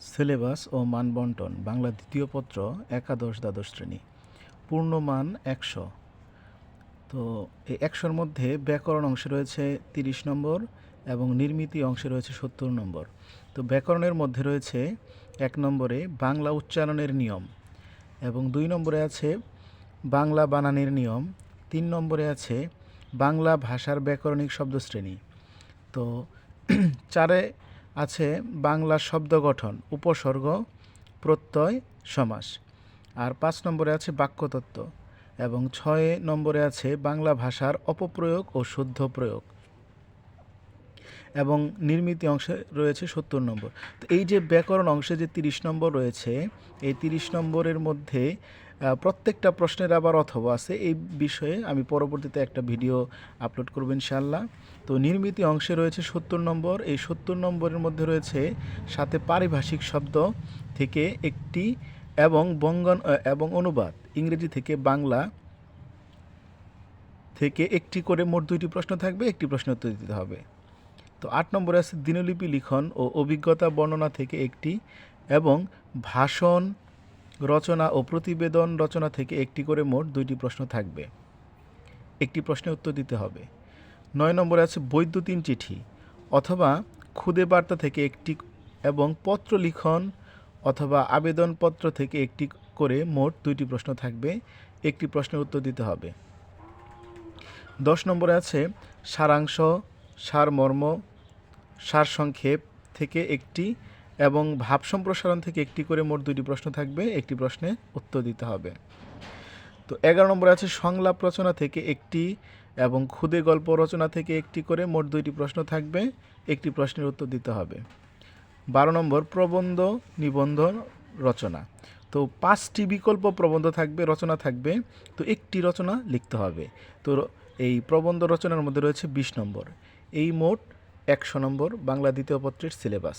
Syllabus ও মানবন্টন, বাংলা দ্বিতীয় পত্র, একাদশ দ্বাদশ শ্রেণি, পূর্ণমান একশো। তো এই একশোর মধ্যে ব্যাকরণ অংশে রয়েছে তিরিশ নম্বর এবং নির্মিতি অংশে রয়েছে সত্তর নম্বর। তো ব্যাকরণের মধ্যে রয়েছে এক নম্বরে বাংলা উচ্চারণের নিয়ম এবং দুই নম্বরে আছে বাংলা বানানের নিয়ম, তিন নম্বরে আছে বাংলা ভাষার ব্যাকরণিক শব্দশ্রেণী। তো চারে আছে বাংলা শব্দ গঠন, উপসর্গ, প্রত্যয়, সমাস। আর পাঁচ নম্বরে আছে বাক্যতত্ত্ব এবং ছয় নম্বরে আছে বাংলা ভাষার অপপ্রয়োগ ও শুদ্ধ প্রয়োগ। এবং নির্মিতি অংশে রয়েছে সত্তর নম্বর। তো এই যে ব্যাকরণ অংশে যে তিরিশ নম্বর রয়েছে, এই তিরিশ নম্বরের মধ্যে প্রত্যেকটা প্রশ্নের আবার অথবা আছে। এই বিষয়ে আমি পরবর্তীতে একটা ভিডিও আপলোড করব ইনশাল্লাহ তো নির্মিতি অংশে রয়েছে সত্তর নম্বর। এই সত্তর নম্বরের মধ্যে রয়েছে সাথে পারিভাষিক শব্দ থেকে একটি এবং বঙ্গন এবং অনুবাদ, ইংরেজি থেকে বাংলা থেকে একটি করে মোট দুইটি প্রশ্ন থাকবে, একটি প্রশ্ন উত্তর দিতে হবে। তো আট নম্বরে আছে দিনলিপি লিখন ও অভিজ্ঞতা বর্ণনা থেকে একটি এবং ভাষণ, রচনা ও প্রতিবেদন রচনা থেকে একটি করে মোট দুইটি প্রশ্ন থাকবে। একটি প্রশ্নের উত্তর দিতে হবে। নয় নম্বরে আছে বৈদ্যুতিন চিঠি অথবা খুদে বার্তা থেকে একটি এবং পত্র লিখন অথবা আবেদনপত্র থেকে একটি করে মোট দুইটি প্রশ্ন থাকবে। একটি প্রশ্নের উত্তর দিতে হবে। দশ নম্বরে আছে সারাংশ সারমর্ম, সারসংক্ষেপ থেকে একটি এবং ভাব সম্প্রসারণ থেকে একটি করে মোট দুইটি প্রশ্ন থাকবে। একটি প্রশ্নে উত্তর দিতে হবে। তো এগারো নম্বরে আছে, সংলাপ রচনা থেকে একটি এবং ক্ষুদে গল্প রচনা থেকে একটি করে মোট দুইটি প্রশ্ন থাকবে। একটি প্রশ্নের উত্তর দিতে হবে। বারো নম্বর, প্রবন্ধ নিবন্ধ রচনা। তো পাঁচটি বিকল্প প্রবন্ধ থাকবে, রচনা থাকবে। তো একটি রচনা লিখতে হবে। তো এই প্রবন্ধ রচনার মধ্যে রয়েছে বিশ নম্বর। এই মোট একশো নম্বর বাংলা দ্বিতীয় পত্রের সিলেবাস।